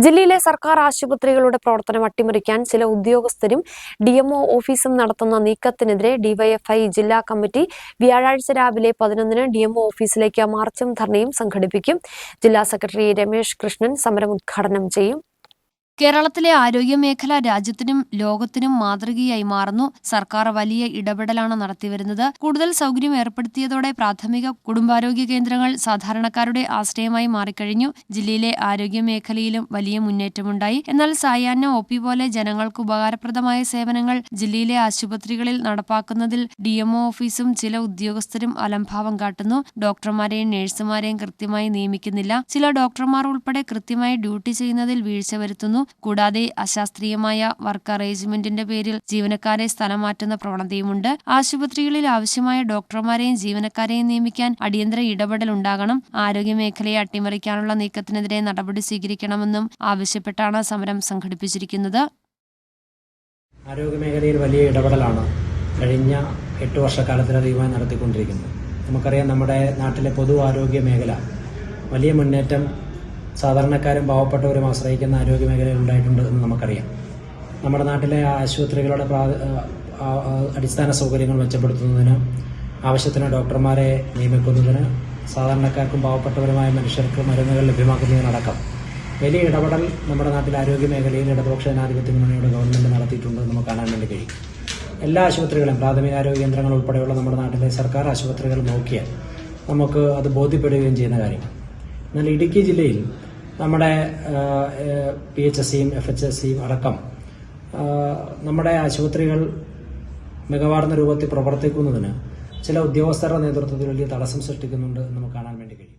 ജില്ലയിലെ സർക്കാർ ആശുപത്രികളുടെ പ്രവർത്തനം അട്ടിമറിക്കാൻ ചില ഉദ്യോഗസ്ഥരും ഡിഎംഒ ഓഫീസും നടത്തുന്ന നീക്കത്തിനെതിരെ ഡിവൈഎഫ്ഐ ജില്ലാ കമ്മിറ്റി വ്യാഴാഴ്ച രാവിലെ പതിനൊന്നിന് ഡിഎംഒ ഓഫീസിലേക്ക് മാർച്ചും ധർണയും സംഘടിപ്പിക്കും. ജില്ലാ സെക്രട്ടറി രമേശ് കൃഷ്ണൻ സമരം ഉദ്ഘാടനം ചെയ്യും. കേരളത്തിലെ ആരോഗ്യമേഖല രാജ്യത്തിനും ലോകത്തിനും മാതൃകയായി മാറുന്നു. സർക്കാർ വലിയ ഇടപെടലാണ് നടത്തിവരുന്നത്. കൂടുതൽ സൗകര്യം ഏർപ്പെടുത്തിയതോടെ പ്രാഥമിക കുടുംബാരോഗ്യ കേന്ദ്രങ്ങൾ സാധാരണക്കാരുടെ ആശ്രയമായി മാറിക്കഴിഞ്ഞു. ജില്ലയിലെ ആരോഗ്യ മേഖലയിലും വലിയ മുന്നേറ്റമുണ്ടായി. എന്നാൽ സായാഹ്ന ഒ പി പോലെ ജനങ്ങൾക്ക് ഉപകാരപ്രദമായ സേവനങ്ങൾ ജില്ലയിലെ ആശുപത്രികളിൽ നടപ്പാക്കുന്നതിൽ ഡിഎംഒ ഓഫീസും ചില ഉദ്യോഗസ്ഥരും അലംഭാവം കാട്ടുന്നു. ഡോക്ടർമാരെയും നഴ്സുമാരെയും കൃത്യമായി നിയമിക്കുന്നില്ല. ചില ഡോക്ടർമാർ ഉൾപ്പെടെ കൃത്യമായി ഡ്യൂട്ടി ചെയ്യുന്നതിൽ വീഴ്ച വരുത്തുന്നു. കൂടാതെ അശാസ്ത്രീയമായ വർക്ക് അറേഞ്ച്മെന്റിന്റെ പേരിൽ ജീവനക്കാരെ സ്ഥലം മാറ്റുന്ന പ്രവണതയുമുണ്ട്. ആശുപത്രികളിൽ ആവശ്യമായ ഡോക്ടർമാരെയും ജീവനക്കാരെയും നിയമിക്കാൻ അടിയന്തര ഇടപെടൽ ഉണ്ടാകണം. ആരോഗ്യമേഖലയെ അട്ടിമറിക്കാനുള്ള നീക്കത്തിനെതിരെ നടപടി സ്വീകരിക്കണമെന്നും ആവശ്യപ്പെട്ടാണ് സമരം സംഘടിപ്പിച്ചിരിക്കുന്നത്. ആരോഗ്യമേഖലയിൽ വലിയ ഇടപെടലാണ് കഴിഞ്ഞ എട്ട് വർഷക്കാലത്തിലധികമായി നടത്തിക്കൊണ്ടിരിക്കുന്നത്. നമുക്കറിയാം നമ്മുടെ നാട്ടിലെ പൊതു ആരോഗ്യ മേഖല വലിയ മുന്നേറ്റം സാധാരണക്കാരും പാവപ്പെട്ടവരും ആശ്രയിക്കുന്ന ആരോഗ്യ മേഖലയിൽ ഉണ്ടായിട്ടുണ്ട് എന്ന് നമുക്കറിയാം. നമ്മുടെ നാട്ടിലെ ആശുപത്രികളുടെ അടിസ്ഥാന സൗകര്യങ്ങൾ മെച്ചപ്പെടുത്തുന്നതിന് ആവശ്യത്തിന് ഡോക്ടർമാരെ നിയമിക്കുന്നതിന് സാധാരണക്കാർക്കും പാവപ്പെട്ടവരുമായ മനുഷ്യർക്ക് മരുന്നുകൾ ലഭ്യമാക്കുന്നതിനടക്കം വലിയ ഇടപെടൽ നമ്മുടെ നാട്ടിലെ ആരോഗ്യ മേഖലയിൽ ഇടതുപക്ഷ ജനാധിപത്യ മുന്നണിയുടെ ഗവൺമെന്റ് നടത്തിയിട്ടുണ്ട് നമുക്ക് കാണാൻ വേണ്ടി കഴിയും. എല്ലാ ആശുപത്രികളും പ്രാഥമിക ആരോഗ്യ കേന്ദ്രങ്ങൾ ഉൾപ്പെടെയുള്ള നമ്മുടെ നാട്ടിലെ സർക്കാർ ആശുപത്രികൾ നോക്കിയാൽ നമുക്ക് അത് ബോധ്യപ്പെടുകയും ചെയ്യുന്ന കാര്യമാണ്. എന്നാൽ ഇടുക്കി ജില്ലയിൽ നമ്മുടെ പി എച്ച് എസ് സിയും എഫ് എച്ച് എസ് സിയും അടക്കം നമ്മുടെ ആശുപത്രികൾ മികവാർന്ന രൂപത്തിൽ പ്രവർത്തിക്കുന്നതിന് ചില ഉദ്യോഗസ്ഥരുടെ നേതൃത്വത്തിൽ വലിയ തടസ്സം സൃഷ്ടിക്കുന്നുണ്ട് നമുക്ക് കാണാൻ വേണ്ടി കഴിയും.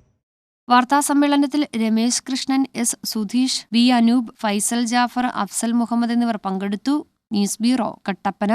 വാർത്താ സമ്മേളനത്തിൽ രമേശ് കൃഷ്ണൻ എസ് സുധീഷ് ബി അനൂപ് ഫൈസൽ ജാഫർ അഫ്സൽ മുഹമ്മദ് എന്നിവർ പങ്കെടുത്തു. News bureau Kattappana.